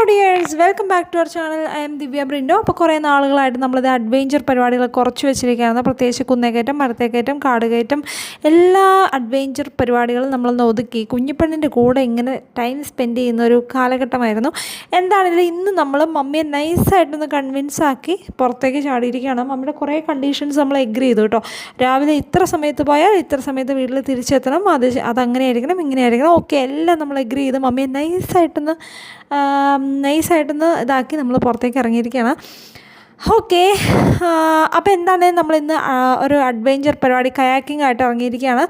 Hello dears welcome back to our channel I'm Divya Brindo അപ്പോൾ കുറേ നാളുകളായിട്ട് നമ്മളിത് അഡ്വഞ്ചർ പരിപാടികൾ കുറച്ച് വെച്ചിരിക്കുകയാണ്. പ്രത്യേകിച്ച് കുന്നേക്കയറ്റം മരത്തേക്കയറ്റം കാടുകയറ്റം എല്ലാ അഡ്വഞ്ചർ പരിപാടികളും നമ്മളൊന്ന് ഒതുക്കി കുഞ്ഞിപ്പെണ്ണിന്റെ കൂടെ ഇങ്ങനെ ടൈം സ്പെൻഡ് ചെയ്യുന്ന ഒരു കാലഘട്ടമായിരുന്നു. എന്താണെങ്കിലും ഇന്ന് നമ്മൾ മമ്മിയെ നൈസായിട്ടൊന്ന് കൺവിൻസ് ആക്കി പുറത്തേക്ക് ചാടിയിരിക്കുകയാണ്. മമ്മിയുടെ കുറേ കണ്ടീഷൻസ് നമ്മൾ എഗ്രി ചെയ്തു കേട്ടോ. രാവിലെ ഇത്ര സമയത്ത് പോയാൽ ഇത്ര സമയത്ത് വീട്ടിൽ തിരിച്ചെത്തണം. അത് അതങ്ങനെ ആയിരിക്കണം ഇങ്ങനെ ആയിരിക്കണം ഓക്കെ എല്ലാം നമ്മൾ എഗ്രി ചെയ്ത്. മമ്മിയെ നൈസായിട്ടൊന്ന് നൈസായിട്ടൊന്ന് ഇതാക്കി നമ്മൾ പുറത്തേക്ക് ഇറങ്ങിയിരിക്കുകയാണ്. ഓക്കെ അപ്പോൾ എന്താണ് നമ്മൾ ഇന്ന് ഒരു അഡ്വഞ്ചർ പരിപാടി കയാക്കിംഗ് ആയിട്ട് ഇറങ്ങിയിരിക്കുകയാണ്.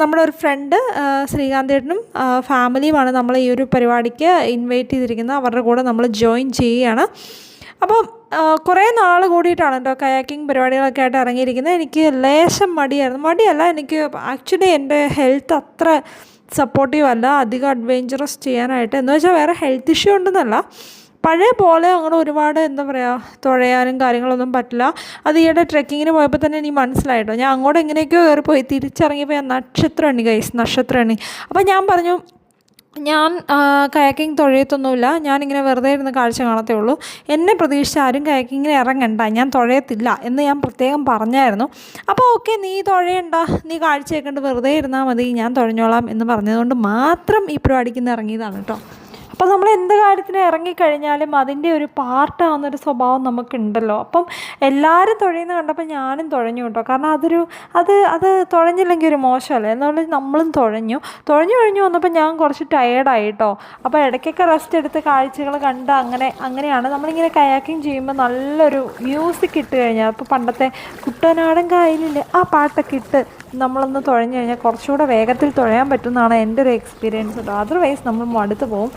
നമ്മുടെ ഒരു ഫ്രണ്ട് ശ്രീകാന്തേട്ടനും ഫാമിലിയുമാണ് നമ്മൾ ഈ ഒരു പരിപാടിക്ക് ഇൻവൈറ്റ് ചെയ്തിരിക്കുന്നത്. അവരുടെ കൂടെ നമ്മൾ ജോയിൻ ചെയ്യുകയാണ്. അപ്പം കുറേ നാൾ കൂടിയിട്ടാണ് കേട്ടോ കയാക്കിംഗ് പരിപാടികളൊക്കെ ആയിട്ട് ഇറങ്ങിയിരിക്കുന്നത്. എനിക്ക് ലേശം മടിയായിരുന്നു. മടിയല്ല എനിക്ക് ആക്ച്വലി എന്റെ ഹെൽത്ത് അത്ര സപ്പോർട്ടീവ് അല്ല അധികം അഡ്വെഞ്ചറസ് ചെയ്യാനായിട്ട്. എന്ന് വെച്ചാൽ വേറെ ഹെൽത്ത് ഇഷ്യൂ ഉണ്ടെന്നല്ല. പഴയ പോലെ അങ്ങനെ ഒരുപാട് എന്താ പറയുക തുഴയാനും കാര്യങ്ങളൊന്നും പറ്റില്ല. അത് ഈയിടെ ട്രെക്കിങ്ങിന് പോയപ്പോൾ തന്നെ എനിക്ക് മനസ്സിലായിട്ടോ. ഞാൻ അങ്ങോട്ട് എങ്ങനെയൊക്കെയോ കയറിപ്പോയി. തിരിച്ചിറങ്ങിയപ്പോൾ ഞാൻ നക്ഷത്രമണി ഗൈസ് നക്ഷത്രമണി അപ്പോൾ ഞാൻ പറഞ്ഞു ഞാൻ കയാക്കിംഗ് തുഴയത്തൊന്നുമില്ല. ഞാനിങ്ങനെ വെറുതെ ഇരുന്ന് കാഴ്ച കാണത്തേ ഉള്ളൂ. എന്നെ പ്രതീക്ഷിച്ച് ആരും കയാക്കിങ്ങിന് ഇറങ്ങണ്ട. ഞാൻ തുഴയത്തില്ല എന്ന് ഞാൻ പ്രത്യേകം പറഞ്ഞായിരുന്നു. അപ്പോൾ ഓക്കെ നീ തുഴയണ്ട. നീ കാഴ്ച വെക്കേണ്ട വെറുതെ ഇരുന്നാൽ മതി. ഞാൻ തുഴഞ്ഞോളാം എന്ന് പറഞ്ഞതുകൊണ്ട് മാത്രം ഈ പരിപാടിക്ക് ഇന്ന് ഇറങ്ങിയതാണ് കേട്ടോ. അപ്പോൾ നമ്മൾ എന്ത് കാര്യത്തിന് ഇറങ്ങിക്കഴിഞ്ഞാലും അതിന്റെ ഒരു പാർട്ടാവുന്നൊരു സ്വഭാവം നമുക്കുണ്ടല്ലോ. അപ്പം എല്ലാവരും തുഴയുന്ന കണ്ടപ്പോൾ ഞാനും തുഴഞ്ഞു കേട്ടോ. കാരണം അതൊരു അത് അത് തുഴഞ്ഞില്ലെങ്കിൽ ഒരു മോശമല്ലേ? എന്നുള്ള നമ്മളും തുഴഞ്ഞു. തുഴഞ്ഞു കഴിഞ്ഞു വന്നപ്പോൾ ഞാൻ കുറച്ച് ടയേർഡായി കേട്ടോ. അപ്പോൾ ഇടയ്ക്കൊക്കെ റെസ്റ്റ് എടുത്ത് കാഴ്ചകൾ കണ്ട് അങ്ങനെ അങ്ങനെയാണ് നമ്മളിങ്ങനെ കയാക്കിങ് ചെയ്യുമ്പോൾ നല്ലൊരു മ്യൂസിക് ഇട്ട് കഴിഞ്ഞാൽ അപ്പോൾ പണ്ടത്തെ കുട്ടനാടൻ കായലില്ലേ ആ പാട്ടൊക്കെ ഇട്ട് നമ്മളൊന്ന് തുഴഞ്ഞു കഴിഞ്ഞാൽ കുറച്ചുകൂടെ വേഗത്തിൽ തുഴയാൻ പറ്റുമെന്നാണ് എന്റെ ഒരു എക്സ്പീരിയൻസ് കേട്ടോ. അതർവൈസ് നമ്മൾ മടുത്ത് പോകും.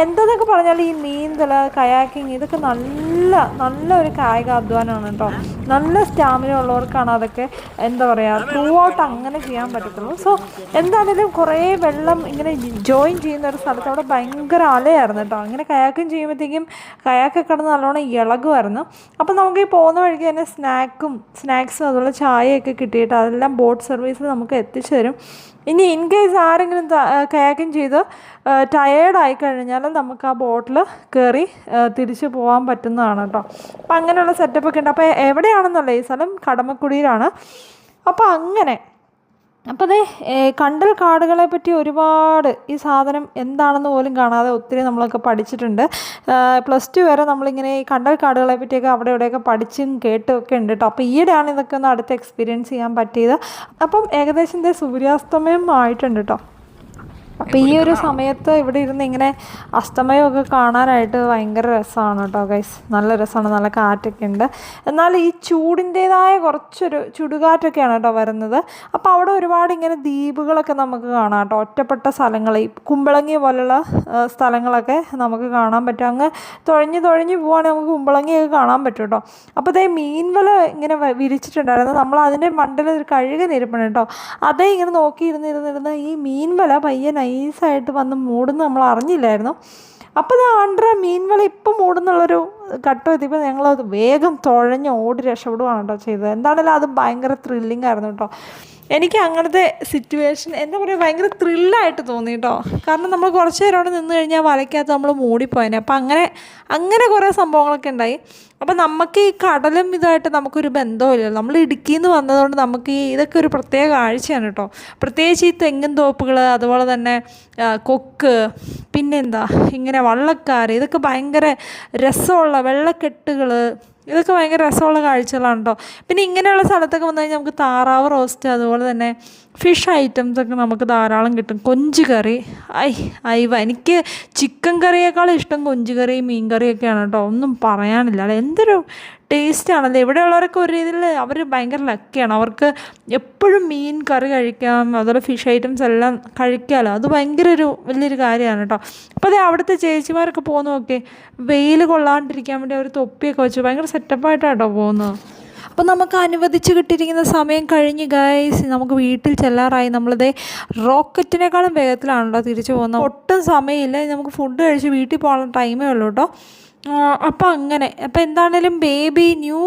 എന്തെന്നൊക്കെ പറഞ്ഞാൽ ഈ നീന്തൽ കയാക്കിങ് ഇതൊക്കെ നല്ല നല്ല ഒരു കായിക അധ്വാനമാണ് കേട്ടോ. നല്ല സ്റ്റാമിന ഉള്ളവർക്കാണ് അതൊക്കെ എന്താ പറയുക ത്രൂ ഔട്ട് അങ്ങനെ ചെയ്യാൻ പറ്റത്തുള്ളൂ. സോ എന്താണെങ്കിലും കുറേ വെള്ളം ഇങ്ങനെ ജോയിൻ ചെയ്യുന്ന ഒരു സ്ഥലത്ത് അവിടെ ഭയങ്കര അലയായിരുന്നു കേട്ടോ. അങ്ങനെ കയാക്കിങ് ചെയ്യുമ്പോഴത്തേക്കും കയാക്കൊക്കെ കിടന്ന് നല്ലോണം ഇളകുമായിരുന്നു. അപ്പം നമുക്ക് ഈ പോകുന്ന വഴിക്ക് തന്നെ സ്നാക്കും സ്നാക്സും അതുപോലെ ചായയൊക്കെ കിട്ടിയിട്ട് അതെല്ലാം ബോട്ട് സർവീസ് നമുക്ക് എത്തിച്ചു തരും. ഇനി ഇൻ കേസ് ആരെങ്കിലും കയാക്കിങ് ചെയ്ത് ടയേർഡായി കഴിഞ്ഞാൽ നമുക്ക് ആ ബോട്ടിൽ കയറി തിരിച്ചു പോകാൻ പറ്റുന്നതാണ് കേട്ടോ അപ്പം അങ്ങനെയുള്ള സെറ്റപ്പൊക്കെ ഉണ്ട്. അപ്പോൾ എവിടെയാണെന്നല്ല ഈ സ്ഥലം കടമക്കുടിയിലാണ്. അപ്പോൾ അങ്ങനെ. അപ്പോൾ അതേ കണ്ടൽ കാടുകളെ പറ്റി ഒരുപാട് ഈ സാധനം എന്താണെന്ന് പോലും കാണാതെ ഒത്തിരി നമ്മളൊക്കെ പഠിച്ചിട്ടുണ്ട്. പ്ലസ് ടു വരെ നമ്മളിങ്ങനെ ഈ കണ്ടൽ കാടുകളെ പറ്റിയൊക്കെ അവിടെ ഇവിടെയൊക്കെ പഠിച്ചും കേട്ടും ഒക്കെ ഉണ്ട് കേട്ടോ അപ്പോൾ ഈയിടെയാണ് ഇതൊക്കെ ഒന്ന് അടുത്ത് എക്സ്പീരിയൻസ് ചെയ്യാൻ പറ്റിയത്. അപ്പം ഏകദേശം ഇതേ സൂര്യാസ്തമയം ആയിട്ടുണ്ട് കേട്ടോ അപ്പോൾ ഈ ഒരു സമയത്ത് ഇവിടെ ഇരുന്ന് ഇങ്ങനെ അസ്തമയമൊക്കെ കാണാനായിട്ട് ഭയങ്കര രസമാണ് കേട്ടോ ഗൈസ് നല്ല രസമാണ് നല്ല കാറ്റൊക്കെ ഉണ്ട്. എന്നാൽ ഈ ചൂടിന്റേതായ കുറച്ചൊരു ചുടുകാറ്റൊക്കെയാണ് കേട്ടോ വരുന്നത്. അപ്പോൾ അവിടെ ഒരുപാട് ഇങ്ങനെ ദ്വീപുകളൊക്കെ നമുക്ക് കാണാം കേട്ടോ. ഒറ്റപ്പെട്ട സ്ഥലങ്ങൾ ഈ കുമ്പളങ്ങി പോലുള്ള സ്ഥലങ്ങളൊക്കെ നമുക്ക് കാണാൻ പറ്റും. അങ്ങ് തുഴഞ്ഞ് തുഴഞ്ഞ് പോവുകയാണെങ്കിൽ നമുക്ക് കുമ്പളങ്ങിയൊക്കെ കാണാൻ പറ്റും കേട്ടോ. അപ്പോൾ അതേ മീൻവല ഇങ്ങനെ വിരിച്ചിട്ടുണ്ടായിരുന്നു. നമ്മൾ അതിന്റെ മണ്ടയിൽ ഒരു കഴുക നിരപ്പണം കേട്ടോ. അതേ ഇങ്ങനെ നോക്കി ഇരുന്നിരുന്നിരുന്ന് ഈ മീൻവല പയ്യെ നൈസായിട്ട് വന്ന് മൂടുന്ന നമ്മൾ അറിഞ്ഞില്ലായിരുന്നു. അപ്പോൾ അത് ആണ്ട്ര മീൻവല ഇപ്പം മൂടുന്നുള്ളൊരു ഘട്ടം എത്തിയപ്പോൾ ഞങ്ങളത് വേഗം തുഴഞ്ഞ് ഓടി രക്ഷപ്പെടുവാണ് കേട്ടോ ചെയ്തത്. എന്താണെങ്കിലും അത് ഭയങ്കര ത്രില്ലിംഗ് ആയിരുന്നു കേട്ടോ. എനിക്ക് അങ്ങനത്തെ സിറ്റുവേഷൻ എന്താ പറയുക ഭയങ്കര ത്രില്ലായിട്ട് തോന്നി കേട്ടോ കാരണം നമ്മൾ കുറച്ച് നേരം അവിടെ നിന്ന് കഴിഞ്ഞാൽ വലയ്ക്കകത്ത് നമ്മൾ മൂടിപ്പോയനെ. അപ്പം അങ്ങനെ അങ്ങനെ കുറേ സംഭവങ്ങളൊക്കെ ഉണ്ടായി. അപ്പം നമുക്ക് ഈ കടലും ഇതായിട്ട് നമുക്കൊരു ബന്ധമില്ല നമ്മൾ ഇടുക്കിയിൽ നിന്ന് വന്നതുകൊണ്ട് നമുക്ക് ഈ ഇതൊക്കെ ഒരു പ്രത്യേക കാഴ്ചയാണ് കേട്ടോ പ്രത്യേകിച്ച് ഈ തെങ്ങിൻ തോപ്പുകൾ അതുപോലെ തന്നെ കൊക്ക് പിന്നെന്താ ഇങ്ങനെ വള്ളക്കാർ ഇതൊക്കെ ഭയങ്കര രസമുള്ള വെള്ളക്കെട്ടുകൾ ഇതൊക്കെ ഭയങ്കര രസമുള്ള കാഴ്ചകളാണ് പിന്നെ ഇങ്ങനെയുള്ള സ്ഥലത്തൊക്കെ വന്നു കഴിഞ്ഞാൽ നമുക്ക് താറാവ് റോസ്റ്റ് അതുപോലെ തന്നെ ഫിഷ് ഐറ്റംസ് ഒക്കെ നമുക്ക് ധാരാളം കിട്ടും. കൊഞ്ച് കറി. ഐ അയവ എനിക്ക് ചിക്കൻ കറിയേക്കാളും ഇഷ്ടം കൊഞ്ച് കറി മീൻ കറിയൊക്കെയാണ് കേട്ടോ. ഒന്നും പറയാനില്ല. എന്തൊരു ടേസ്റ്റ് ആണല്ലോ. ഇവിടെയുള്ളവരൊക്കെ ഒരു രീതിയിൽ അവർ ഭയങ്കര ലക്കിയാണ് അവർക്ക് എപ്പോഴും മീൻ കറി കഴിക്കാം അതുപോലെ ഫിഷ് ഐറ്റംസ് എല്ലാം കഴിക്കാമല്ലോ. അത് ഭയങ്കര ഒരു വലിയൊരു കാര്യമാണ് കേട്ടോ. അപ്പോൾ അതേ അവിടുത്തെ ചേച്ചിമാരൊക്കെ പോകുന്നു നോക്കെ വെയിൽ കൊള്ളാണ്ടിരിക്കാൻ വേണ്ടി അവർ തൊപ്പിയൊക്കെ വെച്ച്. ഭയങ്കര സെറ്റപ്പായിട്ടാണ് കേട്ടോ പോകുന്നത്. അപ്പോൾ നമുക്ക് അനുവദിച്ച് കിട്ടിയിരിക്കുന്ന സമയം കഴിഞ്ഞ് ഗൈസ് നമുക്ക് വീട്ടിൽ ചെല്ലാറായി. നമ്മളിതേ റോക്കറ്റിനേക്കാളും വേഗത്തിലാണല്ലോ തിരിച്ചു പോകുന്നത്. ഒട്ടും സമയമില്ല. നമുക്ക് ഫുഡ് കഴിച്ച് വീട്ടിൽ പോകാനുള്ള ടൈമേ ഉള്ളൂ കേട്ടോ. അപ്പോൾ അങ്ങനെ. അപ്പോൾ എന്താണേലും ബേബി ന്യൂ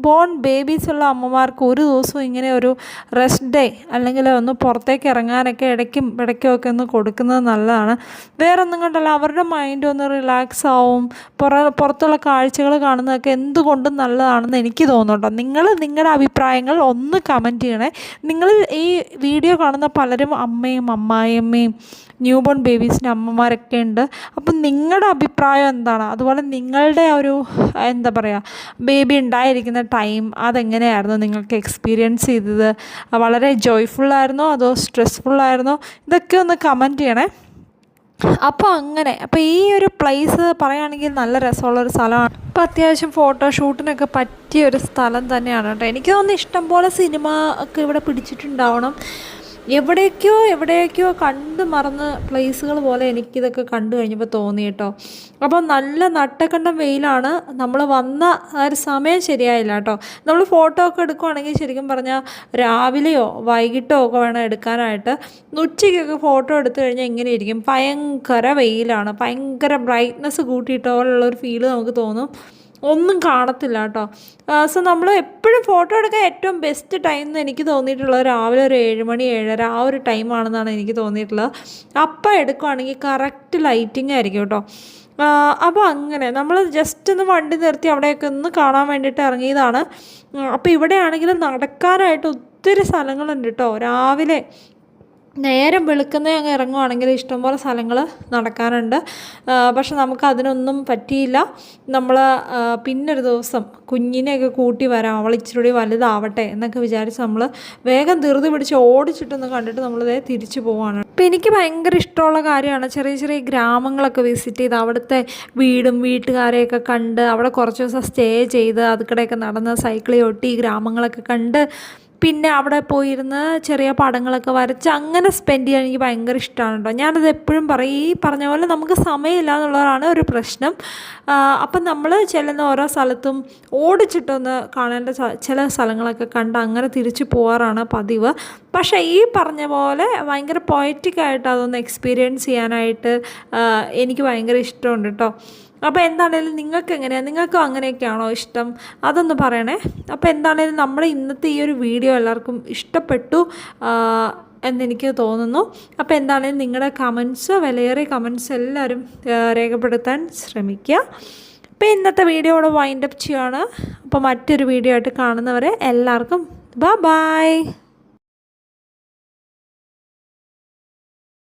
ബോൺ ബേബീസ് ഉള്ള അമ്മമാർക്ക് ഒരു ദിവസം ഇങ്ങനെ ഒരു റെസ്റ്റ് ഡേ അല്ലെങ്കിൽ ഒന്ന് പുറത്തേക്ക് ഇറങ്ങാനൊക്കെ ഇടയ്ക്കും ഇടയ്ക്കും ഒക്കെ ഒന്ന് കൊടുക്കുന്നത് നല്ലതാണ്. വേറെ ഒന്നും കൊണ്ടല്ല അവരുടെ മൈൻഡ് ഒന്ന് റിലാക്സ് ആവും. പുറ പുറത്തുള്ള കാഴ്ചകൾ കാണുന്നതൊക്കെ എന്തുകൊണ്ടും നല്ലതാണെന്ന് എനിക്ക് തോന്നുന്നുണ്ടോ. നിങ്ങൾ നിങ്ങളുടെ അഭിപ്രായങ്ങൾ ഒന്ന് കമന്റ് ചെയ്യണേ. നിങ്ങൾ ഈ വീഡിയോ കാണുന്ന പലരും അമ്മയും അമ്മായിയമ്മയും ന്യൂ ബോൺ ബേബീസിന്റെ അമ്മമാരൊക്കെ ഉണ്ട്. അപ്പം നിങ്ങളുടെ അഭിപ്രായം എന്താണ്? അതുപോലെ നിങ്ങളുടെ ഒരു എന്താ പറയുക ബേബി ഉണ്ടായിരിക്കുന്ന ടൈം അതെങ്ങനെയായിരുന്നു? നിങ്ങൾക്ക് എക്സ്പീരിയൻസ് ചെയ്തത് വളരെ ജോയ്ഫുള്ളായിരുന്നോ അതോ സ്ട്രെസ്ഫുള്ളായിരുന്നോ ഇതൊക്കെ ഒന്ന് കമന്റ് ചെയ്യണേ. അപ്പോൾ അങ്ങനെ അപ്പോൾ ഈ ഒരു പ്ലേസ് പറയുകയാണെങ്കിൽ നല്ല രസമുള്ളൊരു സ്ഥലമാണ്. ഇപ്പോൾ അത്യാവശ്യം ഫോട്ടോഷൂട്ടിനൊക്കെ പറ്റിയ ഒരു സ്ഥലം തന്നെയാണ് കേട്ടോ. എനിക്ക് തോന്നുന്നു ഇഷ്ടംപോലെ സിനിമ ഒക്കെ ഇവിടെ പിടിച്ചിട്ടുണ്ടാവണം. എവിടേക്കോ എവിടേക്കോ കണ്ട് മറന്ന് പ്ലേസുകൾ പോലെ എനിക്കിതൊക്കെ കണ്ടു കഴിഞ്ഞപ്പോൾ തോന്നി കേട്ടോ. അപ്പോൾ നല്ല നട്ടക്കണ്ടം വെയിലാണ്. നമ്മൾ വന്ന ആ ഒരു സമയം ശരിയായില്ല കേട്ടോ. നമ്മൾ ഫോട്ടോ ഒക്കെ എടുക്കുവാണെങ്കിൽ ശരിക്കും പറഞ്ഞാൽ രാവിലെയോ വൈകിട്ടോ ഒക്കെ വേണം എടുക്കാനായിട്ട്. ഉച്ചയ്ക്കൊക്കെ ഫോട്ടോ എടുത്തു കഴിഞ്ഞാൽ ഇങ്ങനെ ഇരിക്കും. ഭയങ്കര വെയിലാണ്. ഭയങ്കര ബ്രൈറ്റ്നസ് കൂട്ടിയിട്ടോളുള്ളൊരു ഫീൽ നമുക്ക് തോന്നും. ഒന്നും കാണത്തില്ല കേട്ടോ. സോ നമ്മൾ എപ്പോഴും ഫോട്ടോ എടുക്കാൻ ഏറ്റവും ബെസ്റ്റ് ടൈം എന്ന് എനിക്ക് തോന്നിയിട്ടുള്ളത് രാവിലെ ഒരു ഏഴ് മണി ഏഴര ആ ഒരു ടൈമാണെന്നാണ് എനിക്ക് തോന്നിയിട്ടുള്ളത്. അപ്പം എടുക്കുവാണെങ്കിൽ കറക്റ്റ് ലൈറ്റിംഗ് ആയിരിക്കും കേട്ടോ. അപ്പോൾ അങ്ങനെ നമ്മൾ ജസ്റ്റ് ഒന്ന് വണ്ടി നിർത്തി അവിടെയൊക്കെ ഒന്ന് കാണാൻ വേണ്ടിയിട്ട് ഇറങ്ങിയതാണ്. അപ്പോൾ ഇവിടെയാണെങ്കിലും നടക്കാനായിട്ട് ഒത്തിരി സ്ഥലങ്ങളുണ്ട് കേട്ടോ. രാവിലെ നേരം വെളുക്കുന്ന അങ്ങ് ഇറങ്ങുവാണെങ്കിൽ ഇഷ്ടംപോലെ സ്ഥലങ്ങൾ നടക്കാനുണ്ട്. പക്ഷെ നമുക്ക് അതിനൊന്നും പറ്റിയില്ല നമ്മൾ പിന്നൊരു ദിവസം കുഞ്ഞിനെയൊക്കെ കൂട്ടി വരാം. അവൾ ഇച്ചിരി വലുതാവട്ടെ എന്നൊക്കെ വിചാരിച്ച് നമ്മൾ വേഗം ധൃതി പിടിച്ച് ഓടിച്ചിട്ടൊന്ന് കണ്ടിട്ട് നമ്മളിതേ തിരിച്ചു പോവാണ്. ഇപ്പം എനിക്ക് ഭയങ്കര ഇഷ്ടമുള്ള കാര്യമാണ് ചെറിയ ചെറിയ ഗ്രാമങ്ങളൊക്കെ വിസിറ്റ് ചെയ്ത് അവിടുത്തെ വീടും വീട്ടുകാരെയൊക്കെ കണ്ട് അവിടെ കുറച്ച് ദിവസം സ്റ്റേ ചെയ്ത് അതുക്കടെയൊക്കെ നടന്ന് സൈക്കിളി ഒട്ടി ഗ്രാമങ്ങളൊക്കെ കണ്ട് പിന്നെ അവിടെ പോയിരുന്ന് ചെറിയ പടങ്ങളൊക്കെ വരച്ച് അങ്ങനെ സ്പെൻഡ് ചെയ്യാൻ എനിക്ക് ഭയങ്കര ഇഷ്ടമാണ് കേട്ടോ. ഞാനത് എപ്പോഴും പറയും ഈ പറഞ്ഞ പോലെ നമുക്ക് സമയമില്ല എന്നുള്ളതാണ് ഒരു പ്രശ്നം. അപ്പം നമ്മൾ ചെല്ലുന്ന ഓരോ സ്ഥലത്തും ഓടിച്ചിട്ടൊന്ന് കാണേണ്ട ചില സ്ഥലങ്ങളൊക്കെ കണ്ട് അങ്ങനെ തിരിച്ചു പോകാറാണ് പതിവ്. പക്ഷേ ഈ പറഞ്ഞ പോലെ ഭയങ്കര പൊയറ്റിക്കായിട്ട് അതൊന്ന് എക്സ്പീരിയൻസ് ചെയ്യാനായിട്ട് എനിക്ക് ഭയങ്കര ഇഷ്ടമുണ്ട് കേട്ടോ. അപ്പോൾ എന്താണേലും നിങ്ങൾക്ക് എങ്ങനെയാണ് നിങ്ങൾക്കും അങ്ങനെയൊക്കെയാണോ ഇഷ്ടം? അതൊന്ന് പറയണേ. അപ്പോൾ എന്താണേലും നമ്മുടെ ഇന്നത്തെ ഈ ഒരു വീഡിയോ എല്ലാവർക്കും ഇഷ്ടപ്പെട്ടു എന്നെനിക്ക് തോന്നുന്നു. അപ്പോൾ എന്താണേലും നിങ്ങളുടെ കമൻസ് വിലയേറിയ കമൻസ് എല്ലാവരും രേഖപ്പെടുത്താൻ ശ്രമിക്കുക. അപ്പോൾ ഇന്നത്തെ വീഡിയോ ഇവിടെ വൈൻഡപ്പ് ചെയ്യുകയാണ് അപ്പോൾ മറ്റൊരു വീഡിയോ ആയിട്ട് കാണുന്നവരെ എല്ലാവർക്കും ബ ബായ്